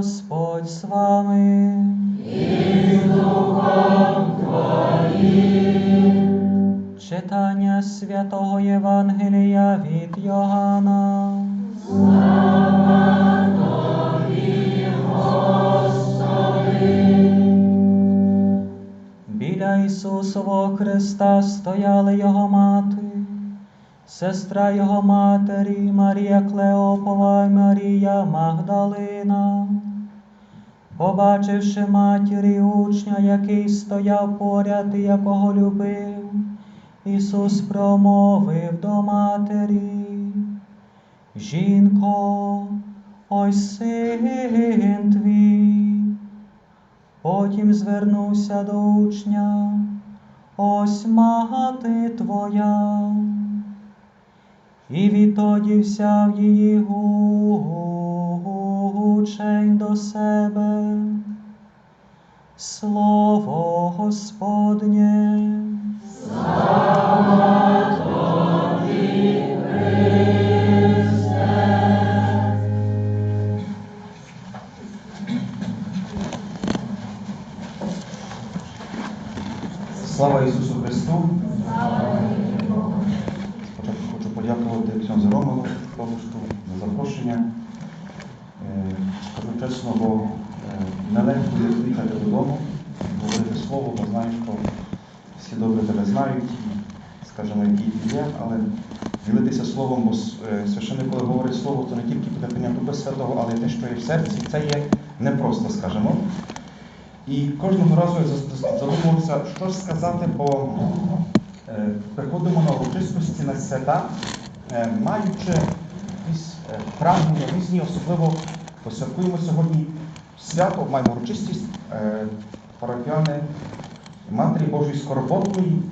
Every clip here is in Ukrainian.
Господь з вами. І. Читання святого Євангелія від Йоганна. Слава тобі, Господи! Біля Ісусового Христа стояли його мати. Сестра його матері Марія Клеопова і Марія Магдалина. Побачивши матері учня, який стояв поряд і якого любив, Ісус промовив до матері, Жінко, ось син твій. Потім звернувся до учня, ось мати твоя. І відтоді взяв її учень до себе. Слово Господнє. Слово, бо знаю, що всі добре тебе знають, скажімо, які є, але ділитися словом, бо е, священник, коли говорить слово, то не тільки буде прийняти Духа Святого, але й те, що є в серці, це є непросто, скажімо. І кожного разу я задумувався, що ж сказати, бо е, приходимо на урочистості на свята, е, маючи якісь прагнення різні, особливо посвяткуємо сьогодні свято, маємо урочистість е, Матері Божої Скорботної,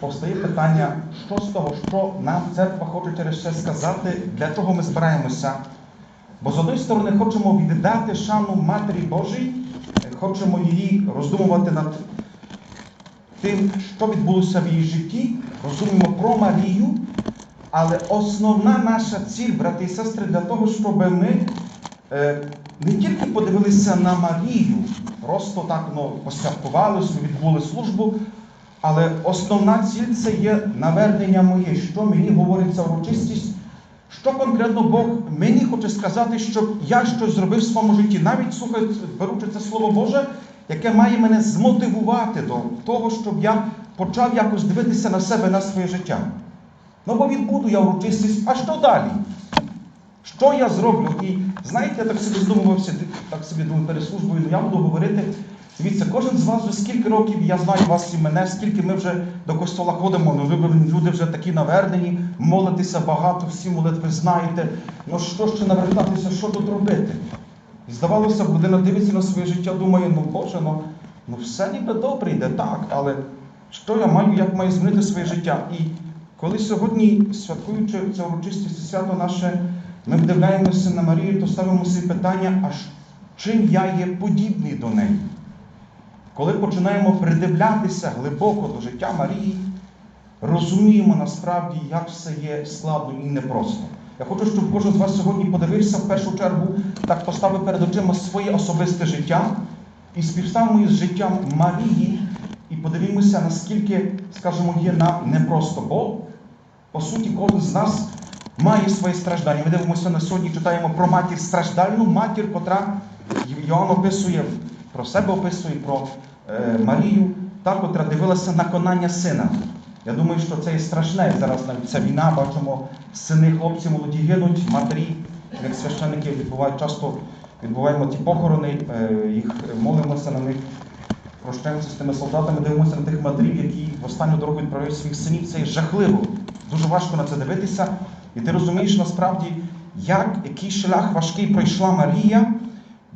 повстає питання, що з того, що нам церква хоче через це сказати, для чого ми збираємося. Бо з одної сторони хочемо віддати шану Матері Божій, хочемо її роздумувати над тим, що відбулося в її житті, розуміємо про Марію, але основна наша ціль, брати і сестри, для того, щоб ми е, не тільки подивилися на Марію, просто так ну, посвяткували, відбули службу, але основна ціль це є навернення моє, що мені говорить ця урочистість, що конкретно Бог мені хоче сказати, щоб я щось зробив в своєму житті, навіть слухаючи, беручи це Слово Боже, яке має мене змотивувати до того, щоб я почав якось дивитися на себе, на своє життя. Ну, бо відбуду я урочистість, а що далі? Що я зроблю? І знаєте, я так собі здумувався, так собі думаю перед службою, ну я буду говорити. Дивіться, кожен з вас вже скільки років, я знаю вас і мене, скільки ми вже до костола ходимо, ну люди вже такі навернені, молитеся багато, всі молитви знаєте. Ну що ще навертатися, що тут робити? І здавалося, людина дивиться на своє життя, думає, ну Боже, ну, ну все ніби добре йде, так, але що я маю, як маю змінити своє життя? І коли сьогодні, святкуючи це урочистість свято наше, ми вдивляємося на Марію, то ставимо собі питання, а чим я є подібний до неї? Коли починаємо придивлятися глибоко до життя Марії, розуміємо насправді, як все є складно і непросто. Я хочу, щоб кожен з вас сьогодні подивився в першу чергу, так поставив перед очима своє особисте життя і співставимо із життям Марії, і подивімося, наскільки, скажімо, є нам непросто. Бо, по суті, кожен з нас має своє страждання. Ми дивимося на сьогодні, читаємо про матір страждальну, матір, котра Йоанн описує про себе описує, про е, Марію, та, котра дивилася на конання сина. Я думаю, що це є страшне. Зараз навіть ця війна, бачимо, сини, хлопці молоді гинуть, матері, як священники відбувають, часто відбуваємо ті похорони, е, їх молимося на них, прощаємося з тими солдатами, дивимося на тих матерів, які в останню дорогу відправляють своїх синів. Це жахливо. Дуже важко на це дивитися. І ти розумієш насправді, як який шлях важкий пройшла Марія.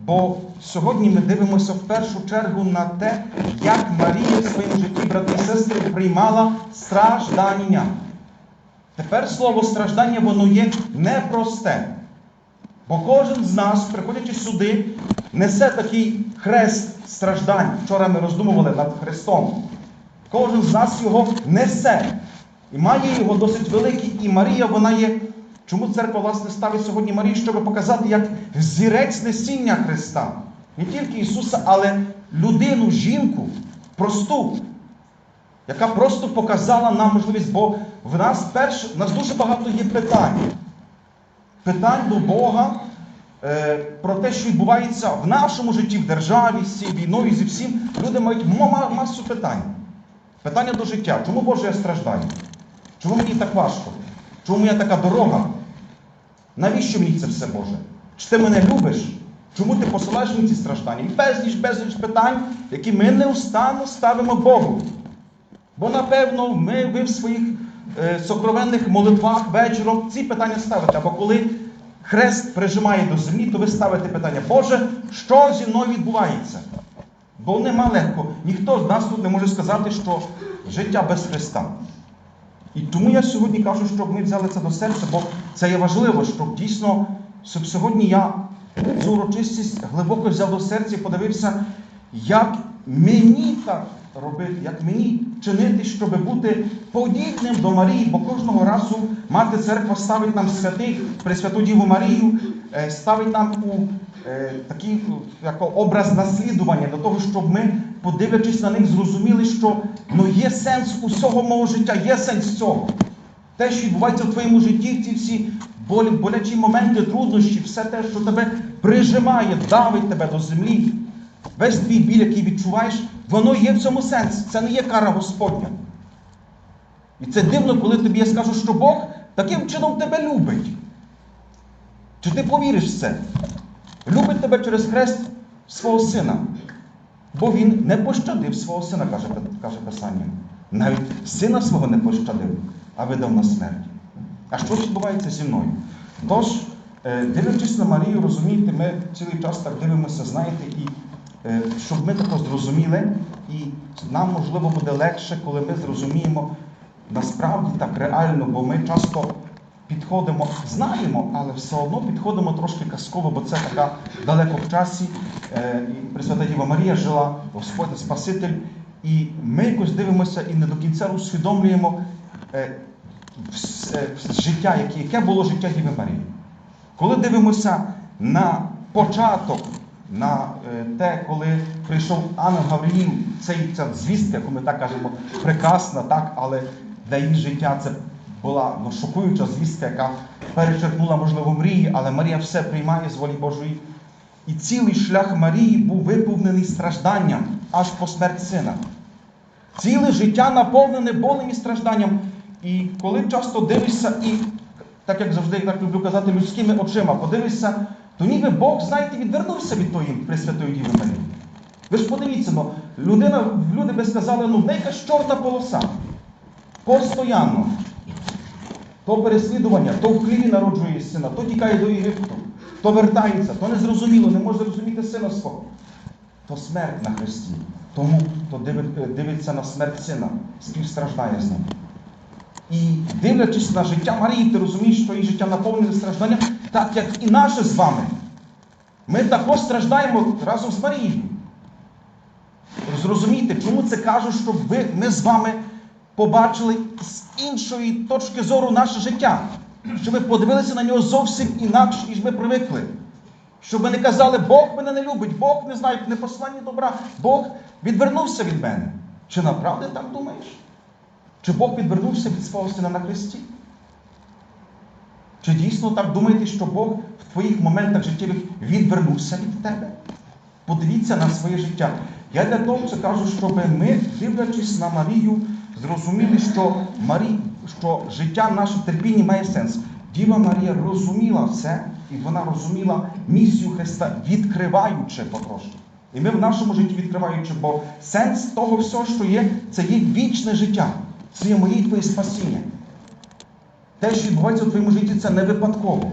Бо сьогодні ми дивимося в першу чергу на те, як Марія в своєму житті, брати і сестри, приймала страждання. Тепер слово страждання, воно є непросте. Бо кожен з нас, приходячи сюди, несе такий хрест страждань. Вчора ми роздумували над Христом. Кожен з нас його несе. І має його досить великий. І Марія, вона є. Чому церква власне ставить сьогодні Марію, щоб показати як зірець несіння Христа? Не тільки Ісуса, але людину, жінку, просту. яка просто показала нам можливість, бо в нас перш, в нас дуже багато є питань. Питань до Бога е, про те, що відбувається в нашому житті, в державі, з цією війною, зі всім. Люди мають ма- ма- масу питань. Питання до життя. Чому Боже я страждаю? Чому мені так важко? Чому моя така дорога? Навіщо мені це все Боже? Чи ти мене любиш? Чому ти посилаєш мені ці страждання? І безліч, безліч питань, які ми неустанно ставимо Богу. Бо, напевно, ми, ви в своїх е, сокровенних молитвах вечором ці питання ставите. Або коли хрест прижимає до землі, то ви ставите питання, Боже, що зі мною відбувається? Бо нема легко. Ніхто з нас тут не може сказати, що життя без Христа. І тому я сьогодні кажу, щоб ми взяли це до серця, бо це є важливо, щоб дійсно, щоб сьогодні я цю урочистість глибоко взяв до серця і подивився, як мені так робити, як мені чинити, щоб бути подібним до Марії, бо кожного разу мати церква ставить нам святих, Пресвяту Діву Марію, е, ставить нам у такий е, як образ наслідування до того, щоб ми, подивлячись на них, зрозуміли, що ну, є сенс усього мого життя, є сенс цього. Те, що відбувається в твоєму житті, ці всі болячі моменти, труднощі, все те, що тебе прижимає, давить тебе до землі, весь твій біль, який відчуваєш, воно є в цьому сенс. Це не є кара Господня. І це дивно, коли тобі я скажу, що Бог таким чином тебе любить. Чи ти повіриш в це? Любить тебе через хрест свого сина. Бо він не пощадив свого сина, каже, каже Писання. Навіть сина свого не пощадив, а видав на смерть. А що відбувається зі мною? Тож, е, дивлячись на Марію, розумієте, ми цілий час так дивимося, знаєте, і е, щоб ми тако зрозуміли, і нам, можливо, буде легше, коли ми зрозуміємо насправді так реально, бо ми часто підходимо, знаємо, але все одно підходимо трошки казково, бо це така далеко в часі. Е, і Пресвята Діва Марія жила, Господь Спаситель, і ми якось дивимося і не до кінця усвідомлюємо е, вс- е, життя, яке, було життя Діви Марії. Коли дивимося на початок, на е, те, коли прийшов Ангел Гавриїл, цей, ця звістка, яку ми так кажемо, прекрасна, так, але для її життя це була ну, шокуюча звістка, яка перечерпнула, можливо, мрії, але Марія все приймає з волі Божої. І цілий шлях Марії був виповнений стражданням аж по смерть сина. Ціле життя наповнене болем і стражданням. І коли часто дивишся, і так як завжди я так люблю казати, людськими очима, подивишся, то ніби Бог, знаєте, відвернувся від тої Пресвятої Діви Марії. Ви ж подивіться, ну, людина, люди би сказали, ну в неї якась полоса. Постоянно. То переслідування, то в хліві народжує сина, то тікає до Єгипту, то вертається, то незрозуміло, не може зрозуміти сина свого. То смерть на Христі. Тому хто дивиться на смерть сина, співстраждає з ним. І дивлячись на життя Марії, ти розумієш, що її життя наповнене стражданням, так як і наше з вами. Ми також страждаємо разом з Марією. Зрозумійте, чому це кажу, щоб ви, ми з вами побачили з іншої точки зору наше життя. Щоб ми подивилися на нього зовсім інакше, ніж ми привикли. Щоб ми не казали, Бог мене не любить, Бог не знає, не послання добра, Бог відвернувся від мене. Чи направди так думаєш? Чи Бог відвернувся від свого сина на Христі? Чи дійсно так думаєте, що Бог в твоїх моментах життєвих відвернувся від тебе? Подивіться на своє життя. Я для того це кажу, щоб ми, дивлячись на Марію, зрозуміли, що, Марі... що життя наше в терпінні має сенс. Діва Марія розуміла все, і вона розуміла місію Христа, відкриваючи потрошки. І ми в нашому житті відкриваючи, бо сенс того всього, що є, це є вічне життя. Це є моє твоє спасіння. Те, що відбувається у твоєму житті, це не випадково.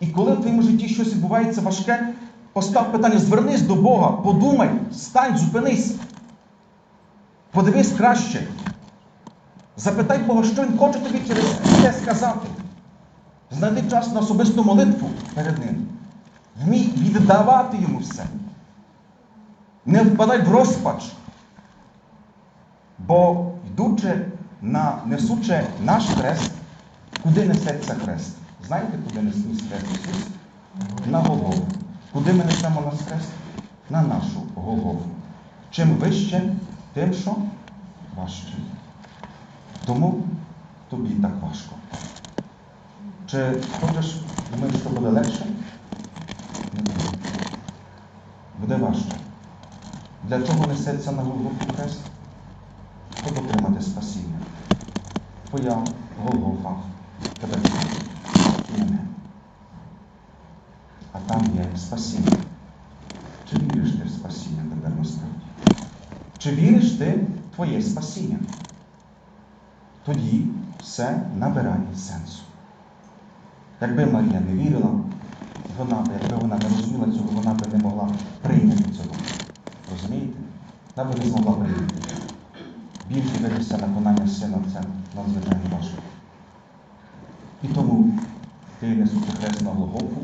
І коли в твоєму житті щось відбувається важке, постав питання, звернись до Бога, подумай, стань, зупинись. Подивись краще. Запитай Бога, що Він хоче тобі через це сказати. Знайди час на особисту молитву перед Ним. Вмій віддавати йому все. Не впадай в розпач. Бо йдучи на несучи наш хрест, куди несеться хрест? Знаєте, куди несе хрест Ісус? На Голгофу. Куди ми несемо наш хрест? На нашу Голгофу. Чим вище, тим що? важчий. Тому тобі так важко. Чи хочеш, думаєш, що буде легше? Не буде. Буде важче. Для чого несеться на Голгофу хрест? Щоб отримати спасіння. Твоя Голгофа тебе мене. А там є спасіння. Чи віриш ти в спасіння тепер насправді? Чи віриш ти в твоє спасіння? Тоді все набирає сенсу. Якби Марія не вірила, вона якби вона не розуміла цього, вона б не могла прийняти цього. Розумієте? Вона б не змогла прийняти. Біль дивитися на виконання сина це надзвичайно важко. І тому ти, несучи хрест на Голгофу,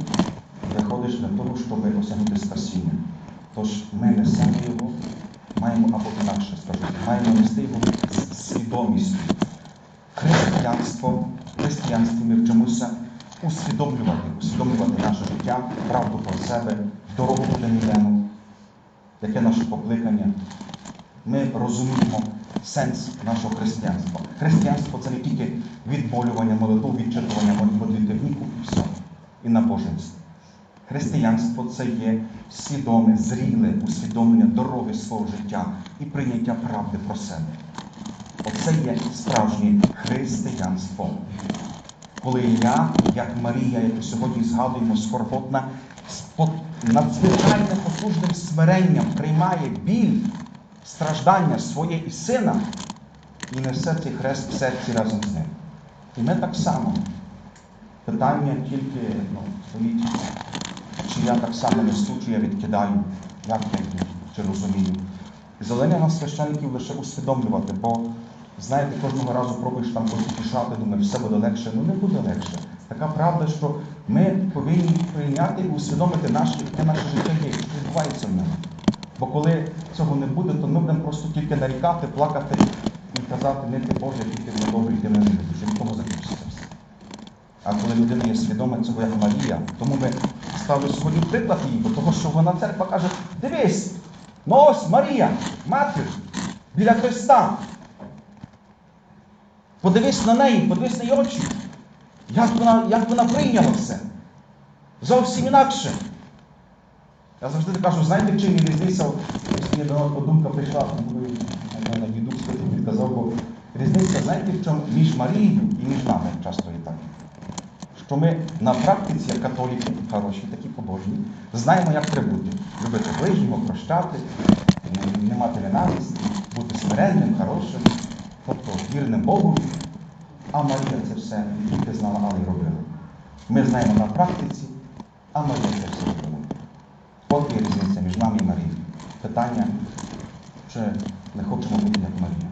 виходиш для того, щоб осягнути спасіння. Тож ми несемо його, маємо або інакше скажу, маємо нести його з свідомістю. Християнство, християнстві ми вчимося усвідомлювати, усвідомлювати наше життя, правду про себе, дорогу до Нівену, яке наше покликання. Ми розуміємо сенс нашого християнства. Християнство це не тільки відболювання молитв, відчитування молитвівнику і все, і набоженство. Християнство це є свідоме, зріле усвідомлення дороги свого життя і прийняття правди про себе. Оце є справжнє християнство. Коли я, як Марія, яку сьогодні згадуємо, скорботна, надзвичайно послужним смиренням приймає біль, страждання своє і сина і несе цей хрест в серці разом з ним. І ми так само. Питання тільки ну, стоїть, чи я так само несу, чи я відкидаю, як я чи розумію. І завдання нас священників лише усвідомлювати, бо знаєте, кожного разу пробуєш там потішати, думаєш, все буде легше. Ну не буде легше. Така правда, що ми повинні прийняти і усвідомити наше, яке наше життя є, що відбувається в ньому. Бо коли цього не буде, то ми будемо просто тільки нарікати, плакати і казати, не ти Боже, який ти не добрий, ти мене не любиш. І в закінчиться все. А коли людина є свідома цього, як Марія, тому ми ставлю сьогодні приклад їй, бо того, що вона церква каже, дивись, ну ось Марія, матір, біля Христа. Подивись на неї, подивись на її очі. Як вона, як вона прийняла все. Зовсім інакше. Я завжди кажу, знаєте, чим є різниця? Мені до одного думка прийшла, коли мене дідук святий підказав, бо різниця, знаєте, в чому між Марією і між нами часто і так. Що ми на практиці, як католіки, хороші, такі побожні, знаємо, як прибути. Любити ближнього, прощати, не- мати ненависті, бути смиренним, вірним Богу. А Марія це все не тільки знала, але й робила. Ми знаємо на практиці, а Марія це все робила. От є різниця між нами і Марією. Питання, чи не хочемо бути як Марія.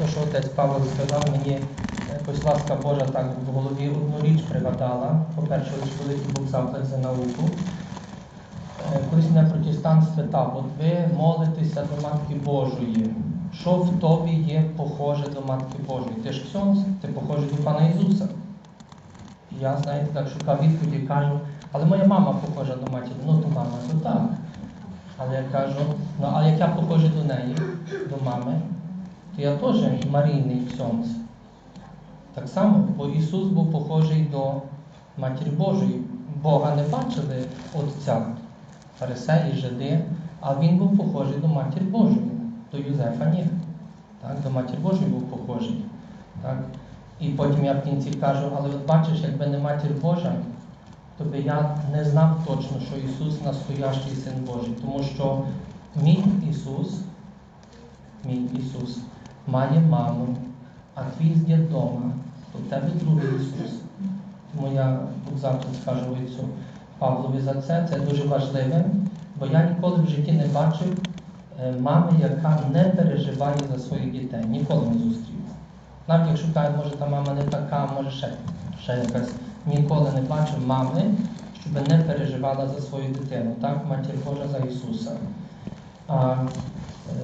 Е, То, що отець Павло сказав, мені якось ласка Божа так в голові одну річ пригадала. По-перше, великий Бог завтра за науку. Е, Колись мене протестант спитав, от ви молитеся до Матки Божої. Що в тобі є похоже до Матки Божої? Ти ж ксьонз, ти похожий до Пана Ісуса. Я, знаєте, так шукав відповіді, кажу, але моя мама похожа до матері. Ну, то мама, то так. Але я кажу, ну а як я похожий до неї, до мами, я теж Марійний ксьонц. Так само, бо Ісус був похожий до Матері Божої. Бога не бачили Отця, фарисеї, жиди, а він був похожий до Матері Божої, до Юзефа ні. Так, до Матері Божої був похожий. Так? І потім я в кінці кажу, але от бачиш, якби не Матір Божа, то би я не знав точно, що Ісус настоящий Син Божий, тому що мій Ісус, мій Ісус має маму, а твій з дідома, то в тебе другий Ісус. Тому я тут завтра скажу цю Павлові за це. Це дуже важливе, бо я ніколи в житті не бачив е, мами, яка не переживає за своїх дітей. Ніколи не зустрів. Навіть якщо кажуть, може та мама не така, може ще, ще якась. Ніколи не бачив мами, щоб не переживала за свою дитину. Так, матір Божа за Ісуса. А,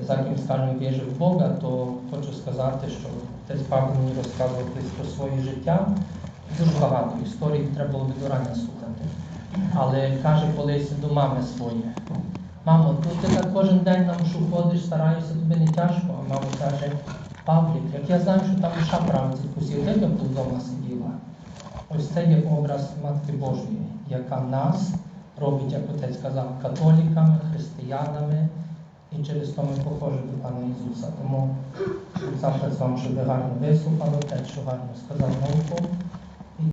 за ким скажемо вірив в Бога, то хочу сказати, що отець Павло мені розказував про своє життя. Дуже багато історій треба було би до рання слухати. Але каже колись до мами своєї. Мамо, ну ти так кожен день на мушу ходиш, стараєшся, тобі не тяжко. А мама каже, Павлік, як я знаю, що там душа правці вкусів, де б вдома сиділа? Ось це є образ Матки Божої, яка нас робить, як отець сказав, католіками, християнами, і через то ми похожі до Пана Ісуса. Тому завтра з вами, щоб ви гарно вислухали, отець, що гарно сказав науку.